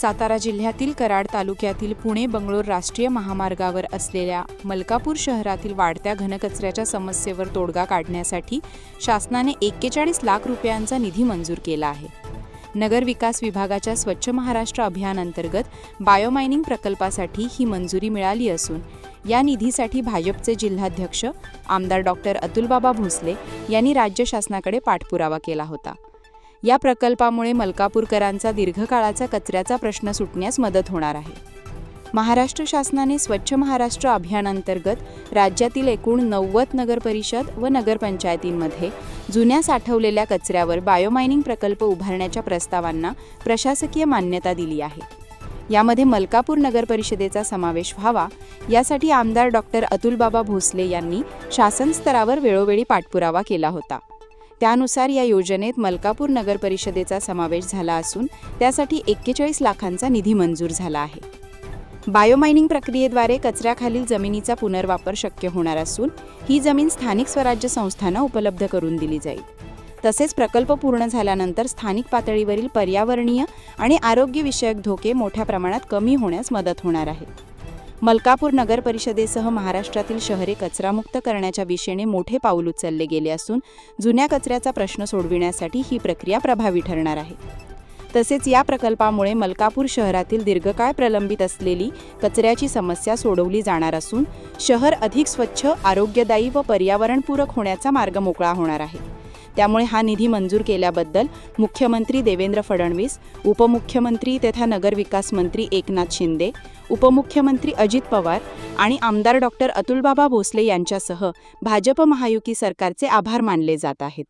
सातारा जिल्ह्यातील कराड तालुक्यातील पुणे बंगळूर राष्ट्रीय महामार्गावर असलेल्या मलकापूर शहरातील वाढत्या घनकचऱ्याच्या समस्येवर तोडगा काढण्यासाठी शासनाने एक्केचाळीस लाख रुपयांचा निधी मंजूर केला आहे. नगर विकास विभागाच्या स्वच्छ महाराष्ट्र अभियानांतर्गत बायोमायनिंग प्रकल्पासाठी ही मंजुरी मिळाली असून या निधीसाठी भाजपचे जिल्हाध्यक्ष आमदार डॉक्टर अतुलबाबा भोसले यांनी राज्य शासनाकडे पाठपुरावा केला होता. या प्रकल्पामुळे मलकापूरकरांचा दीर्घकाळाचा कचऱ्याचा प्रश्न सुटण्यास मदत होणार आहे. महाराष्ट्र शासनाने स्वच्छ महाराष्ट्र अभियानांतर्गत राज्यातील एकूण नव्वद नगरपरिषद व नगरपंचायतींमध्ये जुन्या साठवलेल्या कचऱ्यावर बायोमायनिंग प्रकल्प उभारण्याच्या प्रस्तावांना प्रशासकीय मान्यता दिली आहे. यामध्ये मलकापूर नगरपरिषदेचा समावेश व्हावा यासाठी आमदार डॉक्टर अतुलबाबा भोसले यांनी शासन स्तरावर वेळोवेळी पाठपुरावा केला होता. त्यानुसार या योजनेत मलकापूर नगर परिषदेचा समावेश झाला असून त्यासाठी एक्केचाळीस लाखांचा निधी मंजूर झाला आहे. बायोमायनिंग प्रक्रियेद्वारे कचऱ्याखालील जमिनीचा पुनर्वापर शक्य होणार असून ही जमीन स्थानिक स्वराज्य संस्थांना उपलब्ध करून दिली जाईल. तसेच प्रकल्प पूर्ण झाल्यानंतर स्थानिक पातळीवरील पर्यावरणीय आणि आरोग्यविषयक धोके मोठ्या प्रमाणात कमी होण्यास मदत होणार आहे. मलकापूर नगर परिषदेसह महाराष्ट्रातील शहरे कचरामुक्त करण्याच्या दिशेने मोठे पाऊल उचलले गेले असून जुन्या कचऱ्याचा प्रश्न सोडविण्यासाठी ही प्रक्रिया प्रभावी ठरणार आहे. तसेच या प्रकल्पामुळे मलकापूर शहरातील दीर्घकाळ प्रलंबित असलेली कचऱ्याची समस्या सोडवली जाणार असून शहर अधिक स्वच्छ आरोग्यदायी व पर्यावरणपूरक होण्याचा मार्ग मोकळा होणार आहे. त्यामुळे हा निधी मंजूर केल्याबद्दल मुख्यमंत्री देवेंद्र फडणवीस उपमुख्यमंत्री तथा नगरविकास मंत्री एकनाथ शिंदे उपमुख्यमंत्री अजित पवार आणि आमदार डॉक्टर अतुलबाबा भोसले यांच्यासह भाजप महायुती सरकारचे आभार मानले जात आहेत.